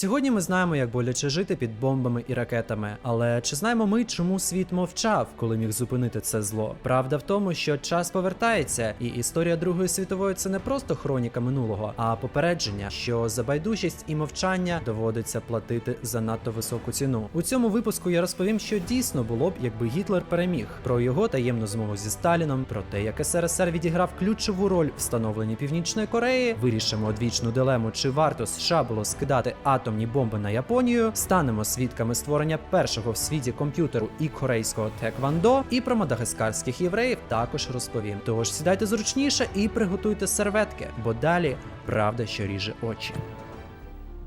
Сьогодні ми знаємо, як боляче жити під бомбами і ракетами. Але чи знаємо ми, чому світ мовчав, коли міг зупинити це зло? Правда в тому, що час повертається, і історія Другої світової це не просто хроніка минулого, а попередження, що за байдужість і мовчання доводиться платити за надто високу ціну. У цьому випуску я розповім, що дійсно було б, якби Гітлер переміг, про його таємну змову зі Сталіном, про те, як СРСР відіграв ключову роль в становленні Північної Кореї. Вирішимо одвічну дилему, чи варто США було скидати атомні бомби на Японію. Станемо свідками створення першого в світі комп'ютеру і корейського теквандо. І про мадагаскарських євреїв також розповім. Тож сідайте зручніше і приготуйте серветки, бо далі правда, що ріже очі.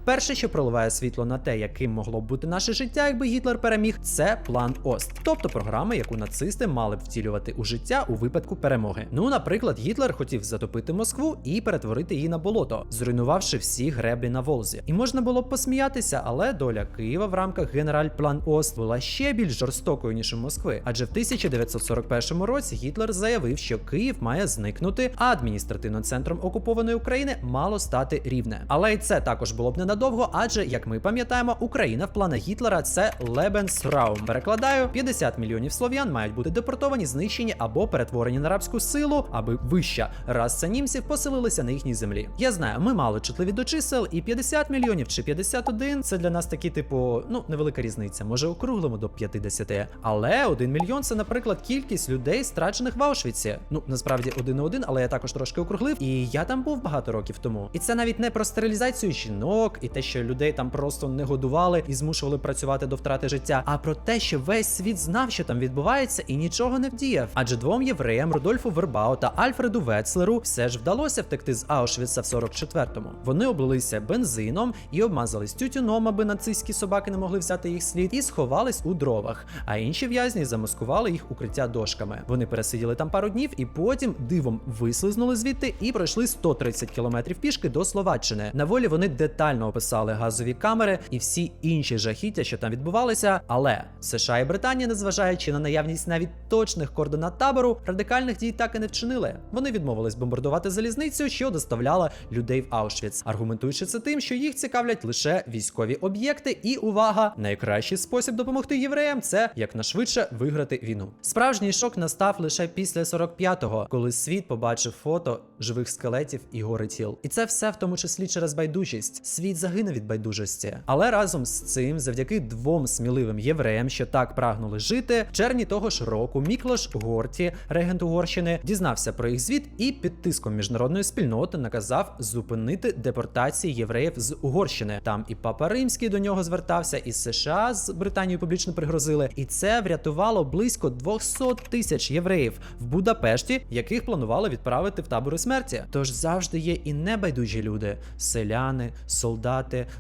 Перше, що проливає світло на те, яким могло б бути наше життя, якби Гітлер переміг, це план Ост, тобто програма, яку нацисти мали б втілювати у життя у випадку перемоги. Ну, наприклад, Гітлер хотів затопити Москву і перетворити її на болото, зруйнувавши всі греблі на Волзі. І можна було б посміятися, але доля Києва в рамках генераль план Ост була ще більш жорстокою ніж у Москви. Адже в 1941 році Гітлер заявив, що Київ має зникнути, а адміністративним центром окупованої України мало стати рівне. Але і це також було б ненадовго, адже як ми пам'ятаємо, Україна в планах Гітлера це Lebensraum. Перекладаю, 50 мільйонів слов'ян мають бути депортовані, знищені або перетворені на рабську силу, аби вища раса німців поселилися на їхній землі. Я знаю, ми мало чутливі до чисел, і 50 мільйонів чи 51 це для нас такі, типу, ну невелика різниця, може округлимо до 50. Але 1 мільйон це, наприклад, кількість людей, страчених в Аушвіці. Ну насправді один на один, але я також трошки округлив, і я там був багато років тому. І це навіть не про стерилізацію жінок і те, що людей там просто не годували і змушували працювати до втрати життя, а про те, що весь світ знав, що там відбувається, і нічого не вдіяв. Адже двом євреям Рудольфу Вербау та Альфреду Вецлеру все ж вдалося втекти з Аушвіца в 44-му. Вони облилися бензином і обмазались тютюном, аби нацистські собаки не могли взяти їх слід, і сховались у дровах. А інші в'язні замаскували їх укриття дошками. Вони пересиділи там пару днів і потім дивом вислизнули звідти і пройшли 130 кілометрів пішки до Словаччини. На волі вони детально описали газові камери і всі інші жахіття, що там відбувалися. Але США і Британія, незважаючи на наявність навіть точних координат табору, радикальних дій так і не вчинили. Вони відмовились бомбардувати залізницю, що доставляла людей в Аушвіц, аргументуючи це тим, що їх цікавлять лише військові об'єкти. І увага, найкращий спосіб допомогти євреям це якнайшвидше виграти війну. Справжній шок настав лише після 45-го, коли світ побачив фото живих скелетів і гори тіл. І це все в тому числі через байдужість. Світ загине від байдужості. Але разом з цим, завдяки двом сміливим євреям, що так прагнули жити, в червні того ж року Міклош Горті, регент Угорщини, дізнався про їх звіт і під тиском міжнародної спільноти наказав зупинити депортації євреїв з Угорщини. Там і Папа Римський до нього звертався, і США з Британією публічно пригрозили. І це врятувало близько 200 тисяч євреїв в Будапешті, яких планували відправити в табори смерті. Тож завжди є і небайдужі люди: селяни, солдати,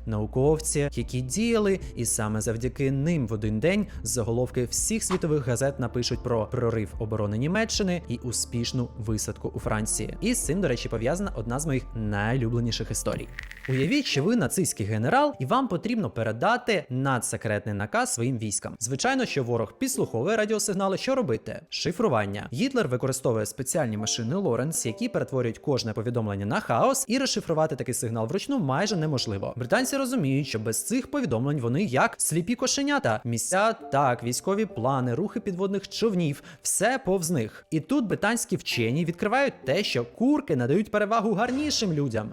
науковці, які діяли, і саме завдяки ним в один день заголовки всіх світових газет напишуть про прорив оборони Німеччини і успішну висадку у Франції. І з цим, до речі, пов'язана одна з моїх найлюбленіших історій. Уявіть, що ви нацистський генерал, і вам потрібно передати надсекретний наказ своїм військам. Звичайно, що ворог підслуховує радіосигнали, що робити? Шифрування. Гітлер використовує спеціальні машини Лоренс, які перетворюють кожне повідомлення на хаос, і розшифрувати такий сигнал вручну майже неможливо. Британці розуміють, що без цих повідомлень вони як сліпі кошенята. Місця так, військові плани, рухи підводних човнів, все повз них. І тут британські вчені відкривають те, що курки надають перевагу гарнішим людям.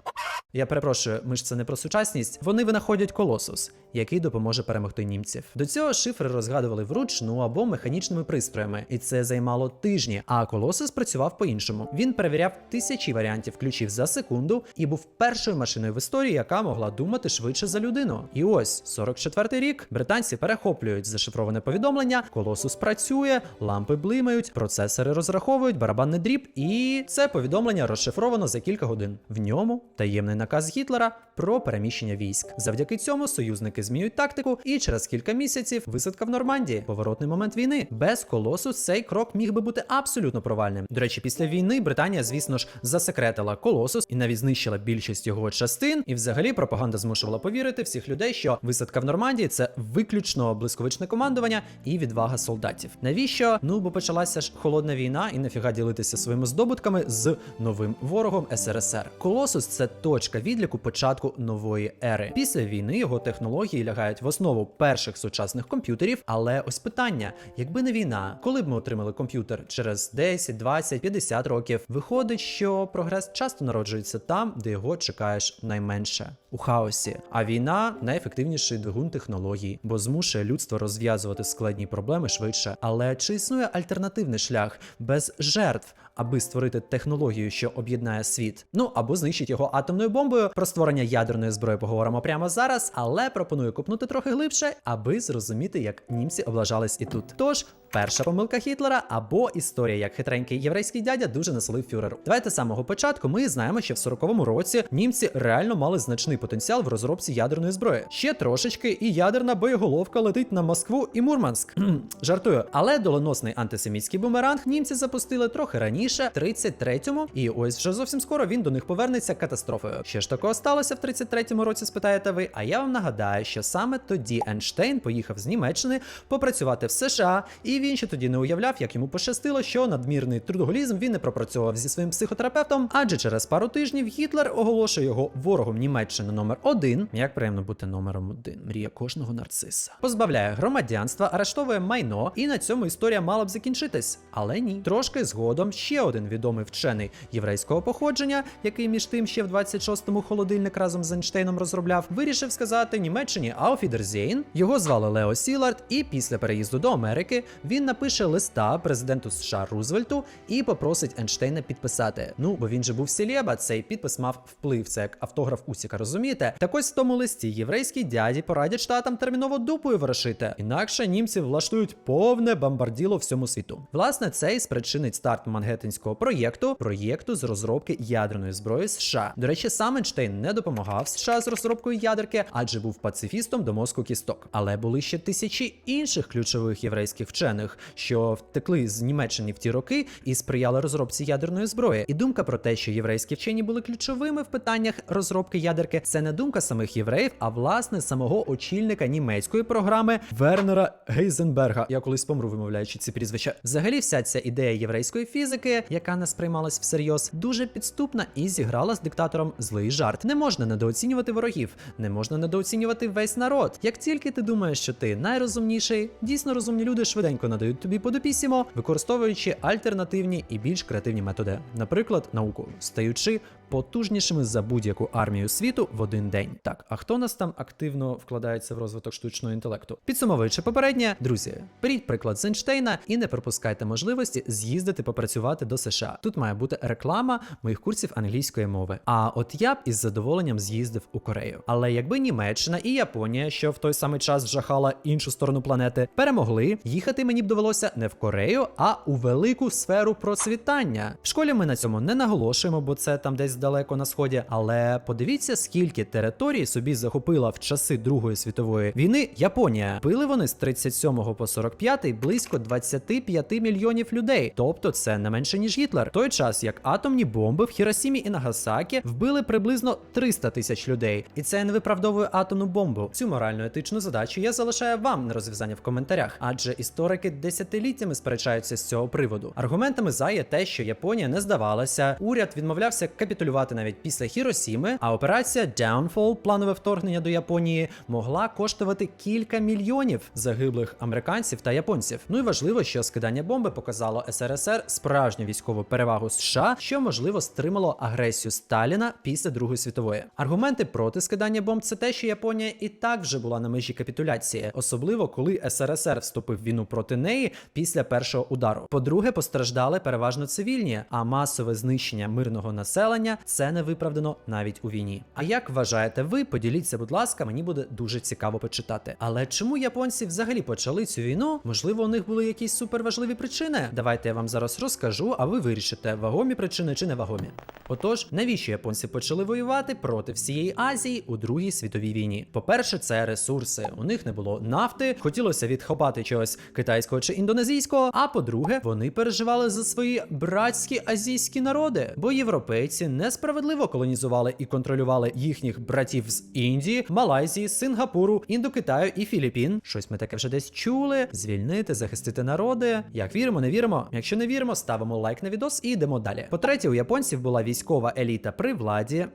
Я перепрошую, ми ж це не про сучасність. Вони винаходять колосус, який допоможе перемогти німців. До цього шифри розгадували вручну або механічними пристроями, і це займало тижні. А колосус працював по-іншому. Він перевіряв тисячі варіантів ключів за секунду і був першою машиною в історії, яка могла думати швидше за людину. І ось 44-й рік британці перехоплюють зашифроване повідомлення, колосус працює, лампи блимають, процесори розраховують, барабанний дріб, і це повідомлення розшифровано за кілька годин. В ньому таємний наказ Гітлера про переміщення військ. Завдяки цьому союзники змінюють тактику, і через кілька місяців висадка в Нормандії, поворотний момент війни. Без колосу цей крок міг би бути абсолютно провальним. До речі, після війни Британія, звісно ж, засекретила колосус і навіть знищила більшість його частин. І взагалі пропаганда змушувала повірити всіх людей, що висадка в Нормандії це виключно блискавичне командування і відвага солдатів. Навіщо? Ну бо почалася ж холодна війна, і нафіга ділитися своїми здобутками з новим ворогом СРСР. Колосус це точка відліку початку нової ери. Після війни його технології лягають в основу перших сучасних комп'ютерів. Але ось питання: якби не війна, коли б ми отримали комп'ютер через 10, 20, 50 років, виходить, що прогрес часто народжується там, де його чекаєш найменше у хаосі. А війна найефективніший двигун технологій, бо змушує людство розв'язувати складні проблеми швидше. Але чи існує альтернативний шлях без жертв, аби створити технологію, що об'єднає світ? Ну або знищить його атомною бомбою. Про створення ядерної зброї поговоримо прямо зараз, але пропоную копнути трохи глибше, аби зрозуміти, як німці облажались і тут. Тож. Перша помилка Гітлера або історія, як хитренький єврейський дядя дуже насолив фюреру. Давайте з самого початку ми знаємо, що в 40-му році німці реально мали значний потенціал в розробці ядерної зброї. Ще трошечки, і ядерна боєголовка летить на Москву і Мурманськ. Жартую, але доленосний антисемітський бумеранг німці запустили трохи раніше, в 33-му, і ось вже зовсім скоро він до них повернеться катастрофою. Що ж такого сталося в 33-му році? Спитаєте ви? А я вам нагадаю, що саме тоді Ейнштейн поїхав з Німеччини попрацювати в США, і він ще тоді не уявляв, як йому пощастило, що надмірний трудоголізм він не пропрацьовував зі своїм психотерапевтом, адже через пару тижнів Гітлер оголошує його ворогом Німеччини номер один. Як приємно бути номером один, мрія кожного нарциса. Позбавляє громадянства, арештовує майно, і на цьому історія мала б закінчитись. Але ні. Трошки згодом ще один відомий вчений єврейського походження, який між тим ще в 26-му холодильник разом з Ейнштейном розробляв, вирішив сказати Німеччині Ауфідерзейн. Його звали Лео Сілард, і після переїзду до Америки він напише листа президенту США Рузвельту і попросить Ейнштейна підписати. Ну, бо він же був селеба, цей підпис мав вплив, це як автограф Усіка, розумієте? Так ось в тому листі єврейські дяді порадять штатам терміново дупою ворошити, інакше німці влаштують повне бомбарділо всьому світу. Власне, це і спричинить старт Мангеттенського проєкту, проєкту з розробки ядерної зброї США. До речі, сам Ейнштейн не допомагав США з розробкою ядерки, адже був пацифістом до мозку кісток. Але були ще тисячі інших ключових єврейських вчених, що втекли з Німеччини в ті роки і сприяли розробці ядерної зброї. І думка про те, що єврейські вчені були ключовими в питаннях розробки ядерки, це не думка самих євреїв, а власне самого очільника німецької програми Вернера Гейзенберга. Я колись помру, вимовляючи ці прізвища. Взагалі, вся ця ідея єврейської фізики, яка не сприймалась всерйоз, дуже підступна і зіграла з диктатором злий жарт. Не можна недооцінювати ворогів, не можна недооцінювати весь народ. Як тільки ти думаєш, що ти найрозумніший, дійсно розумні люди швиденько надають тобі подопісімо, використовуючи альтернативні і більш креативні методи, наприклад, науку, стаючи потужнішими за будь-яку армію світу в один день. Так, а хто нас там активно вкладається в розвиток штучного інтелекту? Підсумовуючи попереднє, друзі, беріть приклад з Ейнштейна і не пропускайте можливості з'їздити попрацювати до США. Тут має бути реклама моїх курсів англійської мови. А от я б із задоволенням з'їздив у Корею. Але якби Німеччина і Японія, що в той самий час вжахала іншу сторону планети, перемогли, їхати мені б довелося не в Корею, а у велику сферу процвітання. В школі ми на цьому не наголошуємо, бо це там десь далеко на сході. Але подивіться, скільки територій собі захопила в часи Другої світової війни Японія. Били вони з 37 по 45 близько 25 мільйонів людей. Тобто це не менше ніж Гітлер. Той час як атомні бомби в Хіросімі і Нагасакі вбили приблизно 300 тисяч людей. І це не виправдовує атомну бомбу. Цю морально етичну задачу я залишаю вам на розв'язання в коментарях, адже історики десятиліттями сперечаються з цього приводу. Аргументами за є те, що Японія не здавалася, уряд відмовлявся капітулювати навіть після Хіросіми, а операція Downfall, планове вторгнення до Японії, могла коштувати кілька мільйонів загиблих американців та японців. Ну і важливо, що скидання бомби показало СРСР справжню військову перевагу США, що можливо стримало агресію Сталіна після Другої світової. Аргументи проти скидання бомб це те, що Японія і так вже була на межі капітуляції, особливо коли СРСР вступив в війну проти неї після першого удару. По-друге, постраждали переважно цивільні, а масове знищення мирного населення це не виправдано навіть у війні. А як вважаєте ви? Поділіться, будь ласка, мені буде дуже цікаво почитати. Але чому японці взагалі почали цю війну? Можливо, у них були якісь суперважливі причини? Давайте я вам зараз розкажу, а ви вирішите, вагомі причини чи не вагомі. Отож, навіщо японці почали воювати проти всієї Азії у Другій світовій війні? По-перше, це ресурси. У них не було нафти, хотілося відхопати чогось китайського чи індонезійського. А по-друге, вони переживали за свої братські азійські народи, бо європейці несправедливо колонізували і контролювали їхніх братів з Індії, Малайзії, Сингапуру, Індокитаю і Філіппін. Щось ми таке вже десь чули. Звільнити, захистити народи. Як віримо, не віримо. Якщо не віримо, ставимо лайк на відос і йдемо далі. По-третє, у японців була військова еліта при владі.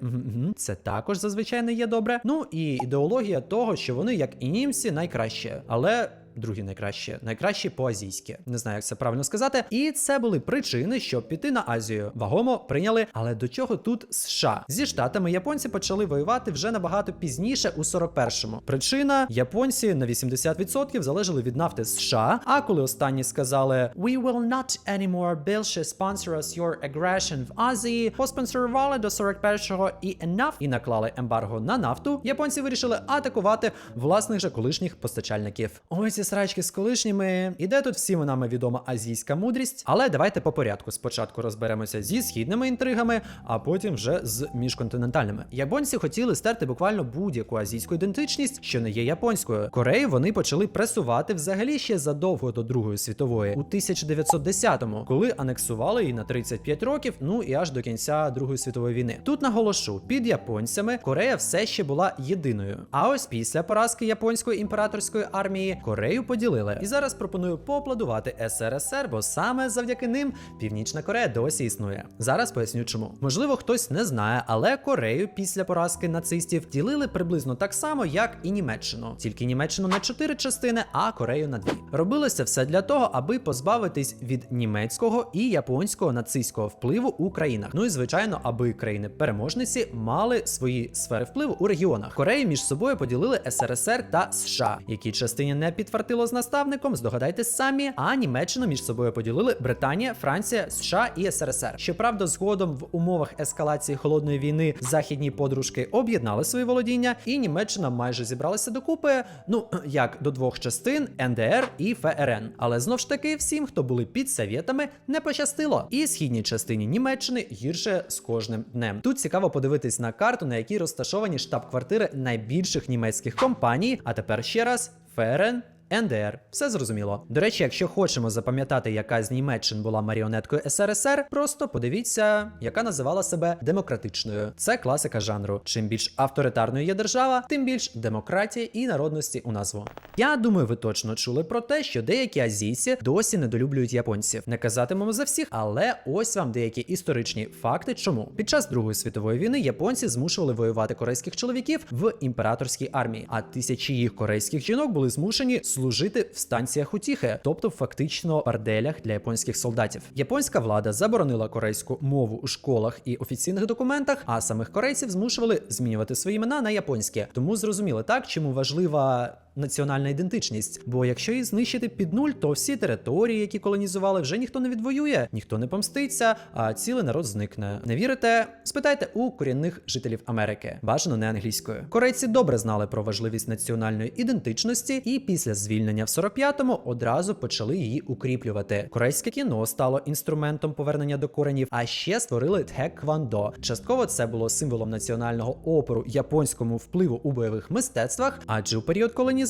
Це також зазвичай не є добре. Ну і ідеологія того, що вони, як і німці, найкращі, але. Другі найкраще, найкраще по-азійськи. Не знаю, як це правильно сказати. І це були причини, щоб піти на Азію. Вагомо прийняли. Але до чого тут США? Зі штатами японці почали воювати вже набагато пізніше, у 41-му. Причина японці на 80% залежали від нафти США. А коли останні сказали We will not anymore більше sponsor us your aggression в Азії, поспонсорували до 41-го і enough і наклали ембарго на нафту. Японці вирішили атакувати власних же колишніх постачальників. Ой, срачки з колишніми. І де тут всім нами відома азійська мудрість. Але давайте по порядку. Спочатку розберемося зі східними інтригами, а потім вже з міжконтинентальними. Японці хотіли стерти буквально будь-яку азійську ідентичність, що не є японською. Корею вони почали пресувати взагалі ще задовго до Другої світової, у 1910-му, коли анексували її на 35 років, ну і аж до кінця Другої світової війни. Тут наголошу, під японцями Корея все ще була єдиною. А ось після поразки японської імператорської армії Корею поділили. І зараз пропоную поаплодувати СРСР, бо саме завдяки ним Північна Корея досі існує. Зараз поясню чому. Можливо, хтось не знає, але Корею після поразки нацистів ділили приблизно так само, як і Німеччину. Тільки Німеччину на чотири частини, а Корею на дві. Робилося все для того, аби позбавитись від німецького і японського нацистського впливу у країнах. Ну і звичайно, аби країни-переможниці мали свої сфери впливу у регіонах. Корею між собою поділили СРСР та США, які частині не підтвердило з наставником, здогадайтесь самі. А Німеччину між собою поділили Британія, Франція, США і СРСР. Щоправда, згодом в умовах ескалації холодної війни західні подружки об'єднали свої володіння, і Німеччина майже зібралася докупи. Ну як до двох частин НДР і ФРН. Але знов ж таки, всім, хто були під совєтами, не пощастило. І східній частині Німеччини гірше з кожним днем. Тут цікаво подивитись на карту, на якій розташовані штаб-квартири найбільших німецьких компаній. А тепер ще раз ФРН. НДР, все зрозуміло. До речі, якщо хочемо запам'ятати, яка з Німеччин була маріонеткою СРСР, просто подивіться, яка називала себе демократичною. Це класика жанру. Чим більш авторитарною є держава, тим більш демократії і народності у назву. Я думаю, ви точно чули про те, що деякі азійці досі недолюблюють японців. Не казатимемо за всіх, але ось вам деякі історичні факти. Чому під час Другої світової війни японці змушували воювати корейських чоловіків в імператорській армії, а тисячі їх корейських жінок були змушені служити в станціях утіхи, тобто фактично парделях для японських солдатів. Японська влада заборонила корейську мову у школах і офіційних документах, а самих корейців змушували змінювати свої імена на японські. Тому зрозуміло так, чому важлива. Національна ідентичність, бо якщо її знищити під нуль, то всі території, які колонізували, вже ніхто не відвоює, ніхто не помститься, а цілий народ зникне. Не вірите? Спитайте у корінних жителів Америки, бажано не англійською. Корейці добре знали про важливість національної ідентичності, і після звільнення в 45-му одразу почали її укріплювати. Корейське кіно стало інструментом повернення до коренів, а ще створили тхеквондо. Частково це було символом національного опору японському впливу у бойових мистецтвах, адже у період колонізації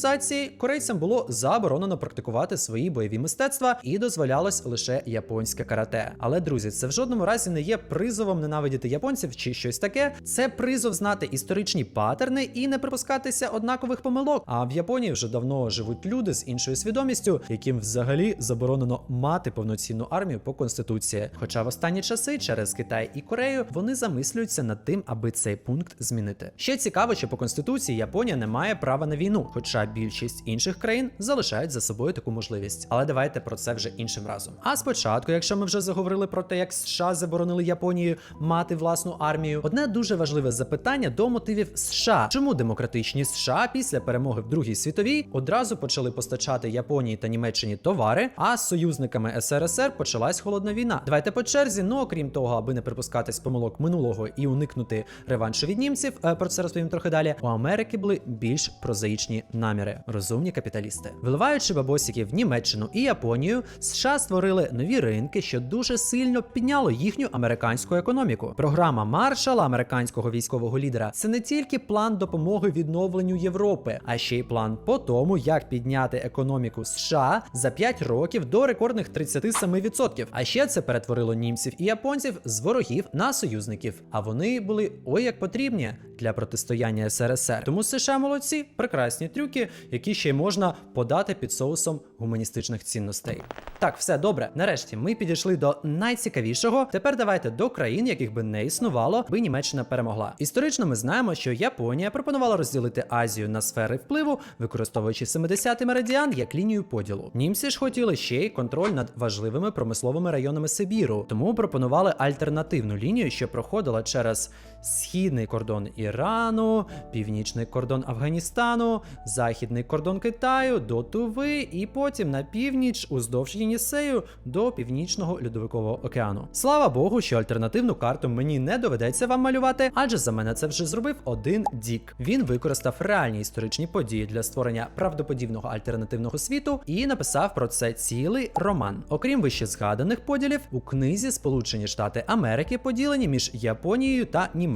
корейцям було заборонено практикувати свої бойові мистецтва і дозволялось лише японське карате. Але друзі, це в жодному разі не є призовом ненавидіти японців чи щось таке. Це призов знати історичні патерни і не припускатися однакових помилок. А в Японії вже давно живуть люди з іншою свідомістю, яким взагалі заборонено мати повноцінну армію по конституції. Хоча в останні часи через Китай і Корею вони замислюються над тим, аби цей пункт змінити. Ще цікаво, що по конституції Японія не має права на війну, хоча більшість інших країн залишають за собою таку можливість. Але давайте про це вже іншим разом. А спочатку, якщо ми вже заговорили про те, як США заборонили Японію мати власну армію, одне дуже важливе запитання до мотивів США. Чому демократичні США після перемоги в Другій світовій одразу почали постачати Японії та Німеччині товари, а з союзниками СРСР почалась холодна війна? Давайте по черзі. Ну окрім того, аби не припускатись помилок минулого і уникнути реваншу від німців, е, про це розповім трохи далі. У Америки були більш прозаїчні наміри, розумні капіталісти. Виливаючи бабосики в Німеччину і Японію, США створили нові ринки, що дуже сильно підняло їхню американську економіку. Програма Маршала, американського військового лідера, це не тільки план допомоги відновленню Європи, а ще й план по тому, як підняти економіку США за 5 років до рекордних 37%. А ще це перетворило німців і японців з ворогів на союзників. А вони були ой як потрібні для протистояння СРСР. Тому США молодці, прекрасні трюки, які ще й можна подати під соусом гуманістичних цінностей. Так, все добре. Нарешті ми підійшли до найцікавішого. Тепер давайте до країн, яких би не існувало, би Німеччина перемогла. Історично ми знаємо, що Японія пропонувала розділити Азію на сфери впливу, використовуючи 70-й меридіан як лінію поділу. Німці ж хотіли ще й контроль над важливими промисловими районами Сибіру, тому пропонували альтернативну лінію, що проходила через східний кордон Ірану, північний кордон Афганістану, західний кордон Китаю до Туви, і потім на північ уздовж Єнісею до північного льодовикового океану. Слава Богу, що альтернативну карту мені не доведеться вам малювати, адже за мене це вже зробив один Дік. Він використав реальні історичні події для створення правдоподібного альтернативного світу і написав про це цілий роман. Окрім вище згаданих поділів, у книзі Сполучені Штати Америки поділені між Японією та Німеччиною,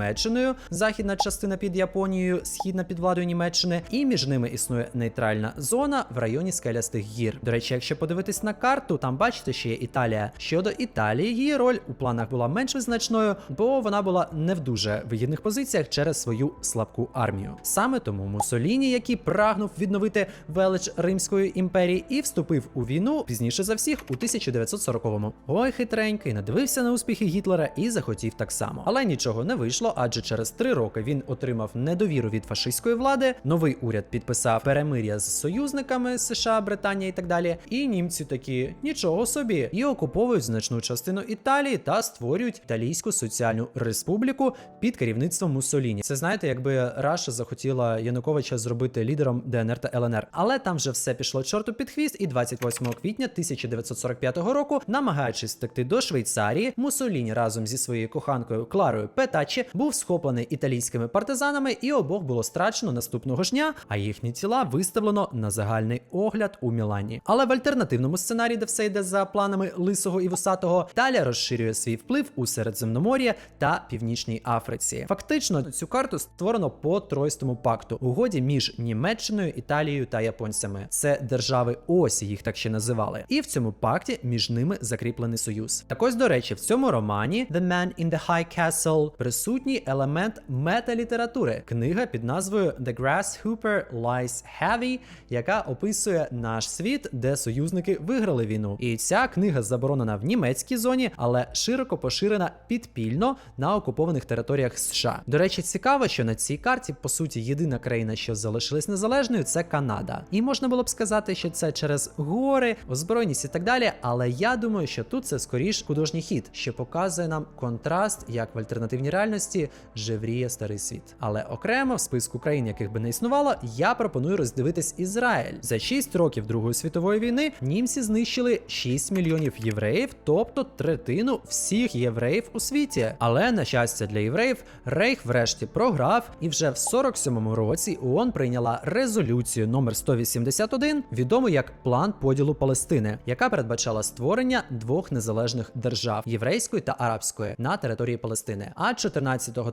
західна частина під Японією, східна під владою Німеччини, і між ними існує нейтральна зона в районі скелястих гір. До речі, якщо подивитись на карту, там бачите, що є Італія. Щодо Італії, її роль у планах була менш визначною, бо вона була не в дуже вигідних позиціях через свою слабку армію. Саме тому Муссоліні, який прагнув відновити велич Римської імперії, і вступив у війну пізніше за всіх у 1940-му. Ой, хитренький, надивився на успіхи Гітлера і захотів так само. Але нічого не вийшло, адже через три роки він отримав недовіру від фашистської влади. Новий уряд підписав перемир'я з союзниками США, Британія і так далі. І німці такі нічого собі і окуповують значну частину Італії та створюють Італійську соціальну республіку під керівництвом Муссоліні. Це знаєте, якби Раша захотіла Януковича зробити лідером ДНР та ЛНР. Але там вже все пішло чорту під хвіст, і 28 квітня 1945 року, намагаючись втекти до Швейцарії, Муссоліні разом зі своєю коханкою Кларою Петачі був схоплений італійськими партизанами, і обох було страчено наступного ж дня, а їхні тіла виставлено на загальний огляд у Мілані. Але в альтернативному сценарії, де все йде за планами лисого і вусатого, Італія розширює свій вплив у Середземномор'я та Північній Африці. Фактично, цю карту створено по Тройстому пакту, угоді між Німеччиною, Італією та японцями. Це держави осі, їх так ще називали. І в цьому пакті між ними закріплений союз. Так ось, до речі, в цьому романі The Man in the High Castle присутній елемент металітератури. Книга під назвою The Grasshopper Lies Heavy, яка описує наш світ, де союзники виграли війну. І ця книга заборонена в німецькій зоні, але широко поширена підпільно на окупованих територіях США. До речі, цікаво, що на цій карті, по суті, єдина країна, що залишилась незалежною, це Канада. І можна було б сказати, що це через гори, озброєність і так далі. Але я думаю, що тут це скоріш художній хід, що показує нам контраст, як в альтернативній реальності живріє старий світ. Але окремо в списку країн, яких би не існувало, я пропоную роздивитись Ізраїль. За 6 років Другої світової війни німці знищили 6 мільйонів євреїв, тобто третину всіх євреїв у світі. Але на щастя для євреїв, Рейх врешті програв, і вже в 47-му році ООН прийняла резолюцію номер 181, відому як план поділу Палестини, яка передбачала створення двох незалежних держав єврейської та арабської на території Палестини. А 14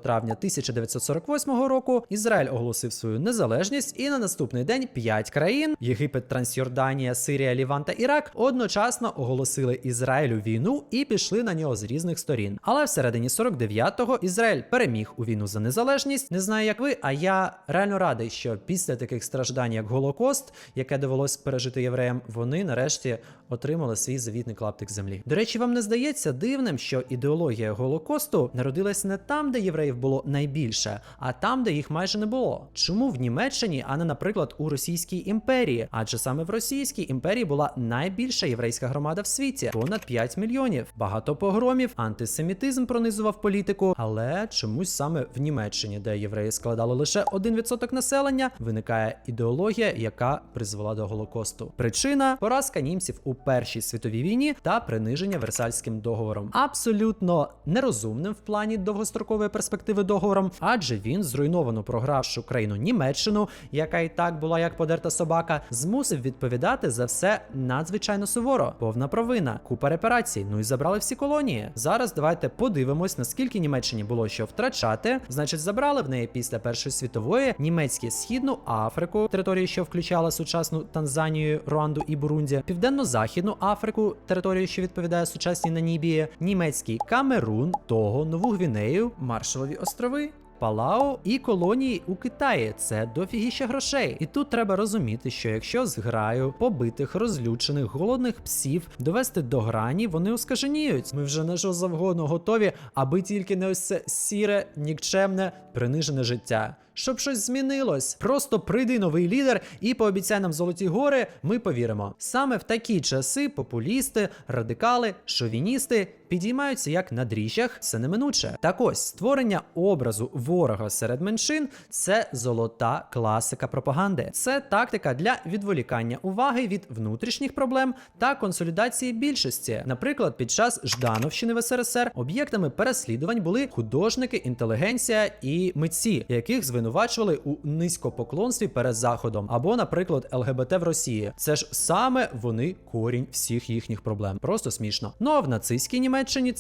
травня 1948 року Ізраїль оголосив свою незалежність, і на наступний день п'ять країн Єгипет, Трансйорданія, Сирія, Ліван та Ірак одночасно оголосили Ізраїлю війну і пішли на нього з різних сторін. Але всередині 49-го Ізраїль переміг у війну за незалежність. Не знаю, як ви, а я реально радий, що після таких страждань, як Голокост, яке довелось пережити євреям, вони нарешті отримали свій завітний клаптик землі. До речі, вам не здається дивним, що ідеологія Голокосту народилась не там, де євреїв було найбільше, а там, де їх майже не було. Чому в Німеччині, а не, наприклад, у Російській імперії, адже саме в Російській імперії була найбільша єврейська громада в світі понад 5 мільйонів. Багато погромів, антисемітизм пронизував політику, але чомусь саме в Німеччині, де євреї складали лише 1% населення, виникає ідеологія, яка призвела до голокосту. Причина поразка німців у Першій світовій війні та приниження Версальським договором. Абсолютно нерозумним в плані довгострокової перспективи договором, адже він зруйновано програвши країну Німеччину, яка і так була як подерта собака, змусив відповідати за все надзвичайно суворо. Повна провина, купа репарацій. Ну і забрали всі колонії. Зараз давайте подивимось, наскільки Німеччині було що втрачати. Значить, забрали в неї після Першої світової німецькі східну Африку, територію, що включала сучасну Танзанію, Руанду і Бурунді, південно-західну Африку, територію, що відповідає сучасній Намібії, німецький Камерун, Того, Нову Гвінею, Маршалові острови. Палао і колонії у Китаї це дофігіще грошей. І тут треба розуміти, що якщо зграю побитих, розлючених, голодних псів довести до грані, вони оскаженіють. Ми вже на що завгодно готові, аби тільки не ось це сіре, нікчемне, принижене життя. Щоб щось змінилось, просто прийди новий лідер і пообіцяй нам золоті гори, ми повіримо. Саме в такі часи популісти, радикали, шовіністи підіймаються як на дріжджах, це неминуче. Так ось створення образу ворога серед меншин це золота класика пропаганди. Це тактика для відволікання уваги від внутрішніх проблем та консолідації більшості. Наприклад, під час Ждановщини в СРСР об'єктами переслідувань були художники, інтелігенція і митці, яких звинувачували у низькопоклонстві перед заходом, або, наприклад, ЛГБТ в Росії. Це ж саме вони корінь всіх їхніх проблем. Просто смішно. Ну а в нацистській Німеччині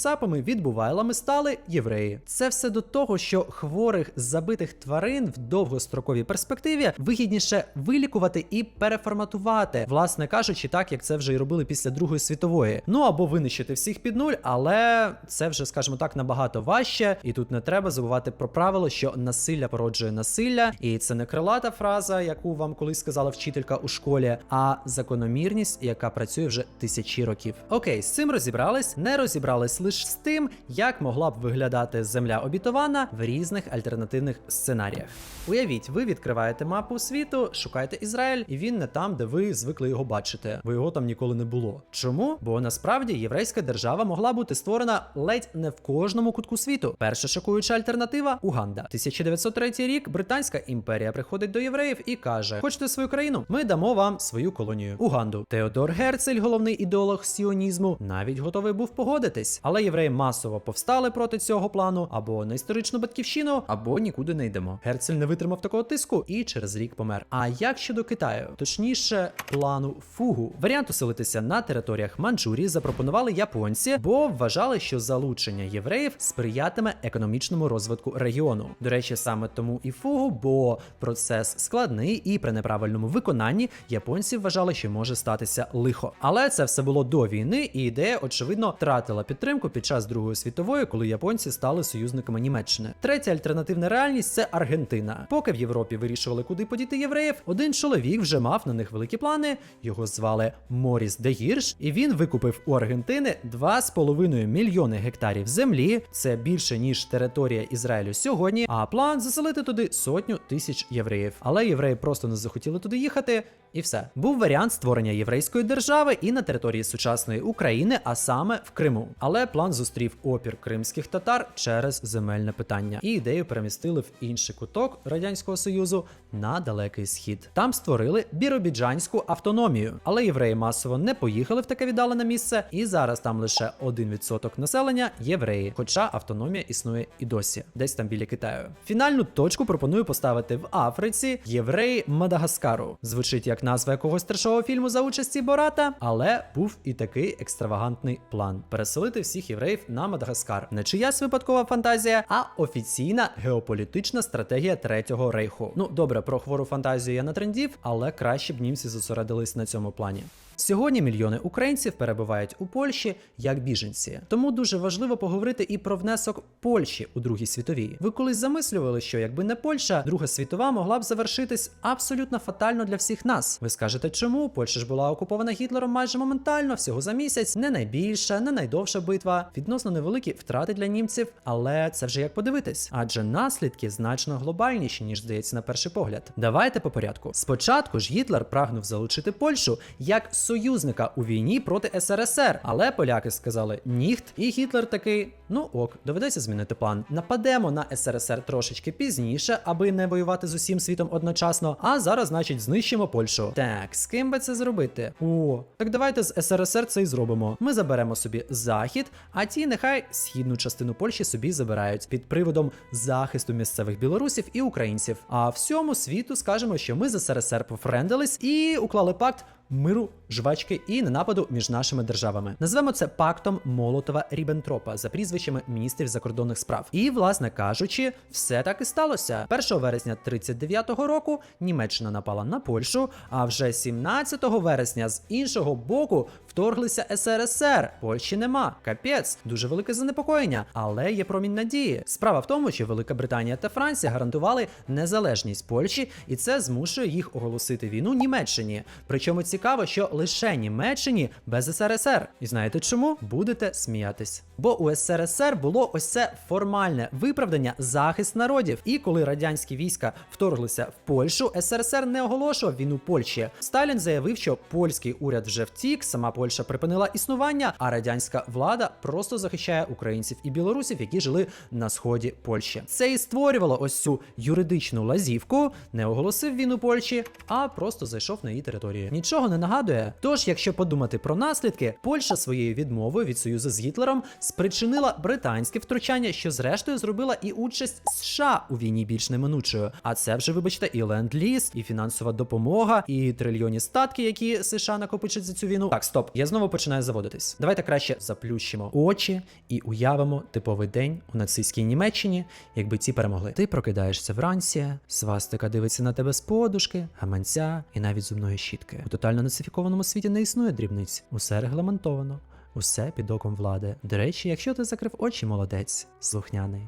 цапами відбувайлами стали євреї. Це все до того, що хворих забитих тварин в довгостроковій перспективі вигідніше вилікувати і переформатувати, власне кажучи, так як це вже і робили після Другої світової. Ну або винищити всіх під нуль, але це вже, скажімо так, набагато важче, і тут не треба забувати про правило, що насилля породжує насилля, і це не крилата фраза, яку вам колись сказала вчителька у школі, а закономірність, яка працює вже тисячі років. Окей, з цим розібрались, не розібрались лише з тим, як могла б виглядати земля обітована в різних альтернативних сценаріях. Уявіть, ви відкриваєте мапу світу, шукаєте Ізраїль, і він не там, де ви звикли його бачити, бо його там ніколи не було. Чому? Бо насправді єврейська держава могла бути створена ледь не в кожному кутку світу. Перша шокуюча альтернатива Уганда. 1903 рік Британська імперія приходить до євреїв і каже: Хочете свою країну? Ми дамо вам свою колонію Уганду. Теодор Герцель, головний ідеолог сіонізму, навіть готовий був погодитись, але євреї масово повстали проти цього плану або на історичну батьківщину, або нікуди не йдемо. Герцель не витримав такого тиску і через рік помер. А як щодо Китаю, точніше, плану фугу, варіант оселитися на територіях Манчжурії запропонували японці, бо вважали, що залучення євреїв сприятиме економічному розвитку регіону. До речі, саме тому і фугу, бо процес складний і при неправильному виконанні японці вважали, що може статися лихо. Але це все було до війни, і ідея, очевидно, втратила підтримку під час Другої світової, коли японці стали союзниками Німеччини. Третя альтернативна реальність це Аргентина. Поки в Європі вирішували, куди подіти євреїв, один чоловік вже мав на них великі плани. Його звали Моріс де Гірш, і він викупив у Аргентини 2,5 мільйони гектарів землі. Це більше ніж територія Ізраїлю сьогодні. А план заселити туди сотню тисяч євреїв. Але євреї просто не захотіли туди їхати. І все був варіант створення єврейської держави і на території сучасної України, а саме в Криму. Але план зустрів опір кримських татар через земельне питання, і ідею перемістили в інший куток радянського союзу на далекий схід. Там створили біробіджанську автономію, але євреї масово не поїхали в таке віддалене місце, і зараз там лише 1% населення євреї, хоча автономія існує і досі, десь там біля Китаю. Фінальну точку пропоную поставити в Африці євреї Мадагаскару. Звучить як назва якогось трешового фільму за участі Бората, але був і такий екстравагантний план: переселити всіх євреїв на Мадагаскар. Не чиясь випадкова фантазія, а офіційна геополітична стратегія третього рейху. Ну добре, про хвору фантазію я на трендів, але краще б німці зосередились на цьому плані. Сьогодні мільйони українців перебувають у Польщі як біженці, тому дуже важливо поговорити і про внесок Польщі у Другій світовій. Ви колись замислювали, що якби не Польща, Друга світова могла б завершитись абсолютно фатально для всіх нас. Ви скажете, чому Польща ж була окупована Гітлером майже моментально, всього за місяць, не найбільша, не найдовша битва, відносно невеликі втрати для німців, але це вже як подивитись, адже наслідки значно глобальніші, ніж здається на перший погляд. Давайте по порядку. Спочатку ж Гітлер прагнув залучити Польщу як союзника у війні проти СРСР, але поляки сказали ніхт, і Гітлер такий: ну ок, доведеться змінити план. Нападемо на СРСР трошечки пізніше, аби не воювати з усім світом одночасно. А зараз, значить, знищимо Польщу. Так, з ким би це зробити? О, так давайте з СРСР це і зробимо. Ми заберемо собі захід, а ті нехай східну частину Польщі собі забирають під приводом захисту місцевих білорусів і українців. А всьому світу скажемо, що ми з СРСР пофрендились і уклали пакт. Миру, жвачки і ненападу між нашими державами. Назвемо це пактом Молотова Ріббентропа за прізвищами міністрів закордонних справ. І, власне кажучи, все так і сталося. 1 вересня 39-го року Німеччина напала на Польщу, а вже 17 вересня з іншого боку вторглися СРСР. Польщі нема. Капець, дуже велике занепокоєння, але є промінь надії. Справа в тому, що Велика Британія та Франція гарантували незалежність Польщі, і це змушує їх оголосити війну Німеччині. Причому цікаво, що лише Німеччині без СРСР. І знаєте чому? Будете сміятись. Бо у СРСР було ось це формальне виправдання захист народів. І коли радянські війська вторглися в Польщу, СРСР не оголошував війну Польщі. Сталін заявив, що польський уряд вже втік, сама Польща припинила існування, а радянська влада просто захищає українців і білорусів, які жили на сході Польщі. Це і створювало ось цю юридичну лазівку, не оголосив війну Польщі, а просто зайшов на її територію. Нічого не нагадує. Тож, якщо подумати про наслідки, Польща своєю відмовою від союзу з Гітлером спричинила британське втручання, що зрештою зробила і участь США у війні більш неминучою. А це вже, вибачте, і ленд-ліз, і фінансова допомога, і трильйонні статки, які США накопичать за цю війну. Так, стоп, я знову починаю заводитись. Давайте краще заплющимо очі і уявимо типовий день у нацистській Німеччині, якби ці перемогли. Ти прокидаєшся вранці, свастика дивиться на тебе з подушки, гаманця і навіть зубної щітки. У тотально нацифікованому світі не існує дрібниць. Усе регламентовано, усе під оком влади. До речі, якщо ти закрив очі, молодець, слухняний.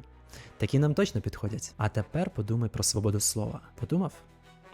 Такі нам точно підходять. А тепер подумай про свободу слова. Подумав?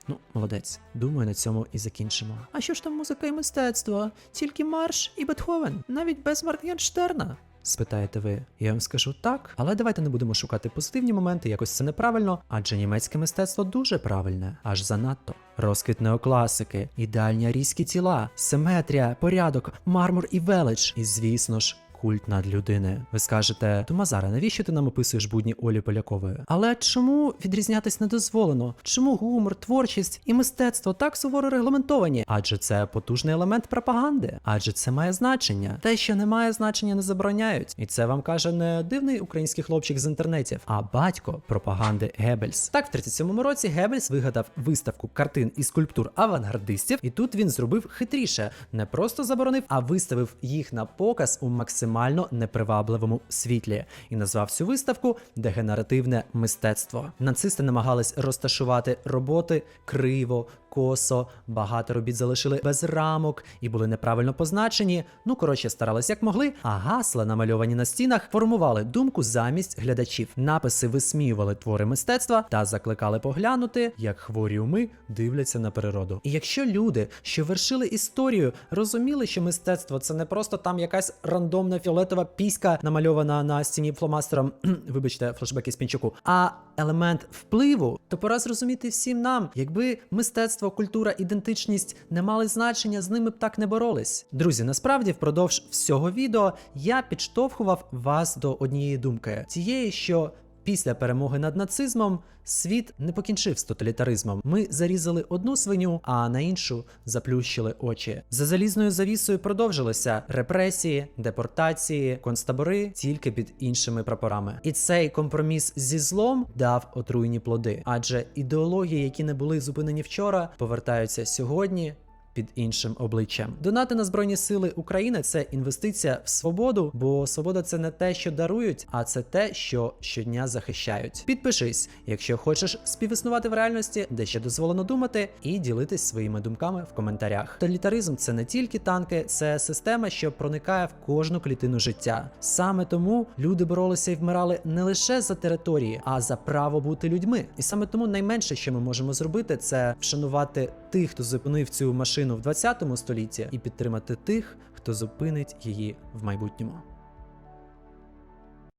Ну, молодець. Думаю, на цьому і закінчимо. А що ж там музика і мистецтво? Тільки марш і Бетховен, навіть без Мартгенштерна. Спитаєте ви, я вам скажу так, але давайте не будемо шукати позитивні моменти, якось це неправильно, адже німецьке мистецтво дуже правильне, аж занадто. Розквіт неокласики, ідеальні арійські тіла, симетрія, порядок, мармур і велич. І звісно ж, культ надлюдини. Ви скажете, Томазаре, навіщо ти нам описуєш будні Олі Полякової? Але чому відрізнятись не дозволено? Чому гумор, творчість і мистецтво так суворо регламентовані? Адже це потужний елемент пропаганди, адже це має значення. Те, що не має значення, не забороняють. І це вам каже не дивний український хлопчик з інтернетів, а батько пропаганди Геббельс. Так, в 37-му році Геббельс вигадав виставку картин і скульптур авангардистів, і тут він зробив хитріше, не просто заборонив, а виставив їх на показ у максимально непривабливому світлі і назвав цю виставку дегенеративне мистецтво. Нацисти намагались розташувати роботи криво, косо, багато робіт залишили без рамок і були неправильно позначені. Ну коротше, старались як могли, а гасла, намальовані на стінах, формували думку замість глядачів. Написи висміювали твори мистецтва та закликали поглянути, як хворі уми дивляться на природу. І якщо люди, що вершили історію, розуміли, що мистецтво це не просто там якась рандомна фіолетова піська, намальована на стіні фломастером, вибачте, флешбеки з пінчуку, а елемент впливу, то пора зрозуміти всім нам, якби мистецтво, культура, ідентичність не мали значення, з ними б так не боролись. Друзі, насправді впродовж всього відео я підштовхував вас до однієї думки: тієї, що Після перемоги над нацизмом світ не покінчив з тоталітаризмом. Ми зарізали одну свиню, а на іншу заплющили очі. За залізною завісою продовжилися репресії, депортації, концтабори тільки під іншими прапорами. І цей компроміс зі злом дав отруйні плоди, адже ідеології, які не були зупинені вчора, повертаються сьогодні під іншим обличчям. Донати на збройні сили України це інвестиція в свободу, бо свобода це не те, що дарують, а це те, що щодня захищають. Підпишись, якщо хочеш співіснувати в реальності, де ще дозволено думати, і ділитись своїми думками в коментарях. Тоталітаризм це не тільки танки, це система, що проникає в кожну клітину життя. Саме тому люди боролися і вмирали не лише за території, а за право бути людьми. І саме тому найменше, що ми можемо зробити, це вшанувати тих, хто зупинив цю машину в 20 столітті, і підтримати тих, хто зупинить її в майбутньому.